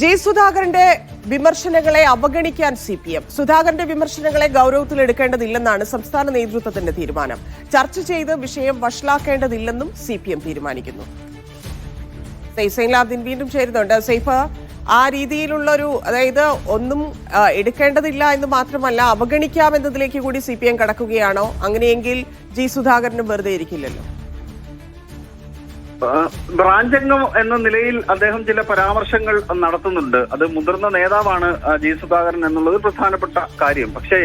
G സുധാകരന്റെ വിമർശനങ്ങളെ അവഗണിക്കാൻ സി പി എം സുധാകരന്റെ വിമർശനങ്ങളെ ഗൗരവത്തിൽ എടുക്കേണ്ടതില്ലെന്നാണ് സംസ്ഥാന നേതൃത്വത്തിന്റെ തീരുമാനം. ചർച്ച ചെയ്ത് വിഷയം വഷളാക്കേണ്ടതില്ലെന്നും സി പി എം തീരുമാനിക്കുന്നു സൈഫൈൻലാബ്ദീൻ വീണ്ടും ചേരുന്നുണ്ട്. സൈഫ ആ രീതിയിലുള്ള ഒരു അതായത് ഒന്നും എടുക്കേണ്ടതില്ല എന്ന് മാത്രമല്ല അവഗണിക്കാം എന്നതിലേക്ക് കൂടി സി പി എം കടക്കുകയാണോ? അങ്ങനെയെങ്കിൽ ജി സുധാകരനും വെറുതെ ഇരിക്കില്ലല്ലോ. ബ്രാഞ്ച് അംഗം എന്ന നിലയിൽ അദ്ദേഹം ചില പരാമർശങ്ങൾ നടത്തുന്നുണ്ട്. അത് മുതിർന്ന നേതാവാണ് ജി. സുധാകരൻ എന്നുള്ളത് പ്രധാനപ്പെട്ട കാര്യം. പക്ഷേ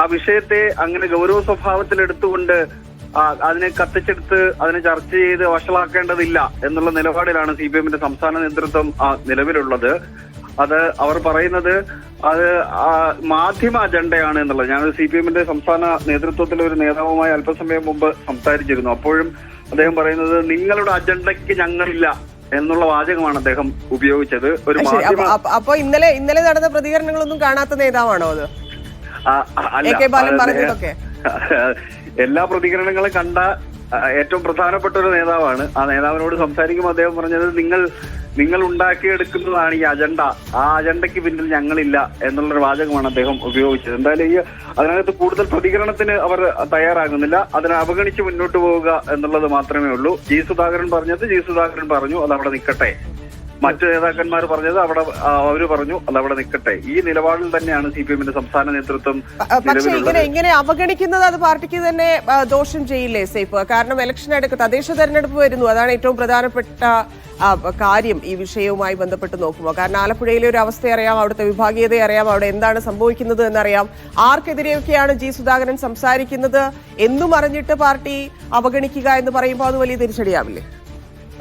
ആ വിഷയത്തെ അങ്ങനെ ഗൗരവ സ്വഭാവത്തിൽ എടുത്തുകൊണ്ട് അതിനെ കത്തിച്ചെടുത്ത് അതിനെ ചർച്ച ചെയ്ത് വഷളാക്കേണ്ടതില്ല എന്നുള്ള നിലപാടിലാണ് സി പി എമ്മിന്റെ സംസ്ഥാന നേതൃത്വം നിലവിലുള്ളത്. അത് അവർ പറയുന്നത് അത് ആ, മാധ്യമ അജണ്ടയാണ് എന്നുള്ളത്. ഞാൻ സി പി എമ്മിന്റെ സംസ്ഥാന നേതൃത്വത്തിലെ ഒരു നേതാവുമായി അല്പസമയം മുമ്പ് സംസാരിച്ചിരുന്നു. അപ്പോഴും അദ്ദേഹം പറയുന്നത് നിങ്ങളുടെ അജണ്ടയ്ക്ക് ഞങ്ങളില്ല എന്നുള്ള വാചകമാണ് അദ്ദേഹം ഉപയോഗിച്ചത്. ഒരു അപ്പൊ മാധ്യമ അപ്പൊ- ഇന്നലെ ഇന്നലെ നടന്ന പ്രതികരണങ്ങളൊന്നും കാണാത്ത നേതാവാണോ അത്. എല്ലാ പ്രതികരണങ്ങളും കണ്ട ഏറ്റവും പ്രധാനപ്പെട്ട ഒരു നേതാവാണ്. ആ നേതാവിനോട് സംസാരിക്കുമ്പോൾ അദ്ദേഹം പറഞ്ഞത് നിങ്ങൾ നിങ്ങൾ ഉണ്ടാക്കിയെടുക്കുന്നതാണ് ഈ അജണ്ട. ആ അജണ്ടയ്ക്ക് പിന്നിൽ ഞങ്ങളില്ല എന്നുള്ളൊരു വാചകമാണ് അദ്ദേഹം ഉപയോഗിച്ചത്. എന്തായാലും ഈ അതിനകത്ത് കൂടുതൽ പ്രതികരണത്തിന് അവർ തയ്യാറാകുന്നില്ല. അതിനെ അവഗണിച്ച് മുന്നോട്ട് പോവുക എന്നുള്ളത് മാത്രമേ ഉള്ളൂ. ജി സുധാകരൻ പറഞ്ഞത് ജി സുധാകരൻ പറഞ്ഞു അത് അവിടെ നിൽക്കട്ടെ. മറ്റു നേതാക്കന്മാർ പറഞ്ഞത് അവിടെ അവർ പറഞ്ഞു അത് അവിടെ നിൽക്കട്ടെ ഈ നിലപാടിൽ തന്നെയാണ് സി പി എമ്മിന്റെ സംസ്ഥാന നേതൃത്വം പക്ഷേ ഇങ്ങനെ ഇങ്ങനെ അവഗണിക്കുന്നത് അത് പാർട്ടിക്ക് തന്നെ ദോഷം ചെയ്യില്ലേ സേഫ്? കാരണം ഇലക്ഷൻ എടുക്ക തദ്ദേശ തെരഞ്ഞെടുപ്പ് വരുന്നു. അതാണ് ഏറ്റവും പ്രധാനപ്പെട്ട കാര്യം ഈ വിഷയവുമായി ബന്ധപ്പെട്ട് നോക്കുമ്പോൾ. കാരണം ആലപ്പുഴയിലെ ഒരു അവസ്ഥ അറിയാം അവിടുത്തെ വിഭാഗീയത അറിയാം അവിടെ എന്താണ് സംഭവിക്കുന്നത് എന്നറിയാം. ആർക്കെതിരെയൊക്കെയാണ് ജി സുധാകരൻ സംസാരിക്കുന്നത് എന്നും അറിഞ്ഞിട്ട് പാർട്ടി അവഗണിക്കുക എന്ന് പറയുമ്പോൾ അത് വലിയ തിരിച്ചടിയാവില്ലേ?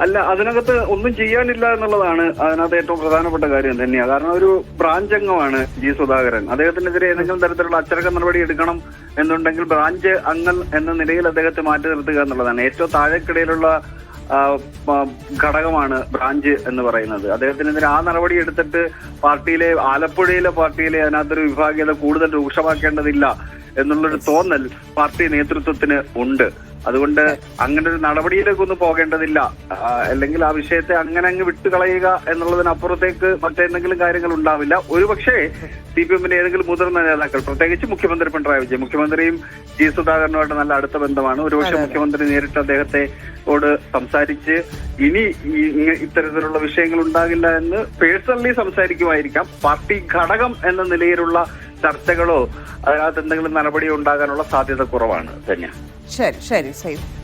അല്ല അതിനകത്ത് ഒന്നും ചെയ്യാനില്ല എന്നുള്ളതാണ് അതിനകത്ത് ഏറ്റവും പ്രധാനപ്പെട്ട കാര്യം തന്നെയാണ് കാരണം ഒരു ബ്രാഞ്ച് അംഗമാണ് ജി സുധാകരൻ. അദ്ദേഹത്തിനെതിരെ ഏതെങ്കിലും തരത്തിലുള്ള അച്ചടക്ക നടപടി എടുക്കണം എന്നുണ്ടെങ്കിൽ ബ്രാഞ്ച് അംഗം എന്ന നിലയിൽ അദ്ദേഹത്തെ മാറ്റി നിർത്തുക എന്നുള്ളതാണ്. ഏറ്റവും താഴെക്കിടയിലുള്ള ഘടകമാണ് ബ്രാഞ്ച് എന്ന് പറയുന്നത്. അദ്ദേഹത്തിനെതിരെ ആ നടപടി എടുത്തിട്ട് പാർട്ടിയിലെ ആലപ്പുഴയിലെ പാർട്ടിയിലെ അതിനകത്തൊരു വിഭാഗീയത കൂടുതൽ രൂക്ഷമാക്കേണ്ടതില്ല എന്നുള്ളൊരു തോന്നൽ പാർട്ടി നേതൃത്വത്തിന് ഉണ്ട്. അതുകൊണ്ട് അങ്ങനെ ഒരു നടപടിയിലേക്ക് ഒന്നും പോകേണ്ടതില്ല അല്ലെങ്കിൽ ആ വിഷയത്തെ അങ്ങനെ അങ്ങ് വിട്ടുകളയുക എന്നുള്ളതിനപ്പുറത്തേക്ക് മറ്റെന്തെങ്കിലും കാര്യങ്ങൾ ഉണ്ടാവില്ല. ഒരുപക്ഷെ സി പി എമ്മിന്റെ ഏതെങ്കിലും മുതിർന്ന നേതാക്കൾ പ്രത്യേകിച്ച് മുഖ്യമന്ത്രി പിണറായി വിജയൻ മുഖ്യമന്ത്രിയും ജി സുധാകരനുമായിട്ട് നല്ല അടുത്ത ബന്ധമാണ്. ഒരുപക്ഷെ മുഖ്യമന്ത്രി നേരിട്ട് അദ്ദേഹത്തെ ോട് സംസാരിച്ച് ഇനി ഇത്തരത്തിലുള്ള വിഷയങ്ങൾ ഉണ്ടാകില്ല എന്ന് പേഴ്സണലി സംസാരിക്കുമായിരിക്കാം. പാർട്ടി ഘടകം എന്ന നിലയിലുള്ള ചർച്ചകളോ അതിനകത്ത് എന്തെങ്കിലും നടപടിയോ ഉണ്ടാകാനുള്ള സാധ്യത കുറവാണ് തന്നെ ശരി ശരി സൈഫ്